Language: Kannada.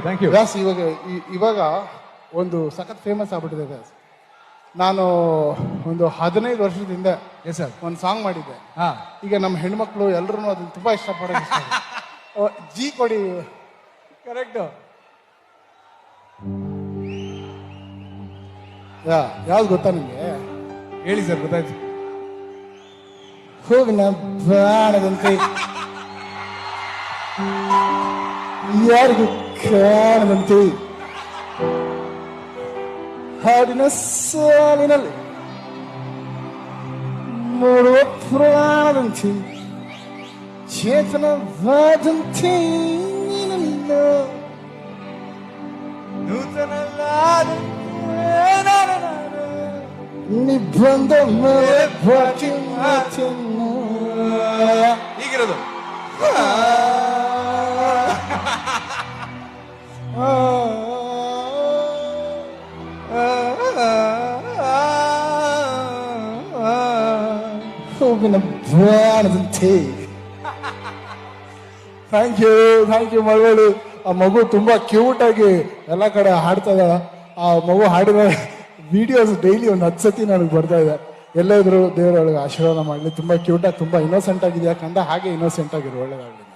ಥ್ಯಾಂಕ್ ಯು ವ್ಯಾಸ್ ಇವಾಗ ಇವಾಗ ಒಂದು ಸಖತ್ ಫೇಮಸ್ ಆಗ್ಬಿಟ್ಟಿದೆ ವ್ಯಾಸ್ ನಾನು ಒಂದು ಹದಿನೈದು ವರ್ಷದಿಂದ ಎಸ್ ಸರ್ ಒಂದು ಸಾಂಗ್ ಮಾಡಿದ್ದೆ. ಹಾ. ಈಗ ನಮ್ಮ ಹೆಣ್ಮಕ್ಳು ಎಲ್ಲರೂ ಅದನ್ನ ತುಂಬಾ ಇಷ್ಟಪಡೋ ಜಿ ಕೊಡಿ. ಕರೆಕ್ಟ್ ಯಾ ಯಾವ್ದು ಗೊತ್ತಾ ನಿಮಗೆ? ಹೇಳಿ ಸರ್ ಗೊತ್ತಾಯ್ತು. ಹೂವಿನ ಪ್ರಾಣದಂತೆ ಯಾರಿಗೂ ಕಾಣದಂತೆ ಹಾಡಿನ ಸಾಲಿನಲ್ಲಿ ಮೂಡುವ ಪ್ರಾಣದಂತೆ ಚೇತನವಾದಂತೆ ನೀನನ್ನು ನೀ ಬಂದ ಮೇಲೆ ಬಾಕಿ ಮಾತನ್ನು ಹೀಗಿರೋದು ಹೂವಿನ ಬಾಣದಂತೆ thank you thank you Malavalli. ಆ ಮಗು ತುಂಬಾ ಕ್ಯೂಟ್ ಆಗಿ ಎಲ್ಲ ಕಡೆ ಹಾಡ್ತಾ ಆ ಮಗು ಹಾಡಿದ ವಿಡಿಯೋಸ್ ಡೈಲಿ ಒಂದು ಹತ್ತು ಸತಿ ನನಗೆ ಬರ್ತಾ ಇದೆ. ಎಲ್ಲಾದರೂ ಇದ್ರು ದೇವರೊಳಗೆ ಆಶೀರ್ವಾದ ಮಾಡಲಿ. ತುಂಬಾ ಕ್ಯೂಟ್ ಆಗಿ, ತುಂಬಾ ಇನ್ನೋಸೆಂಟ್ ಆಗಿದೆ ಯಾಕಂದ್ರೆ ಹಾಗೆ ಇನ್ನೋಸೆಂಟ್ ಆಗಿರು ಒಳ್ಳೇದಾಗಲಿ.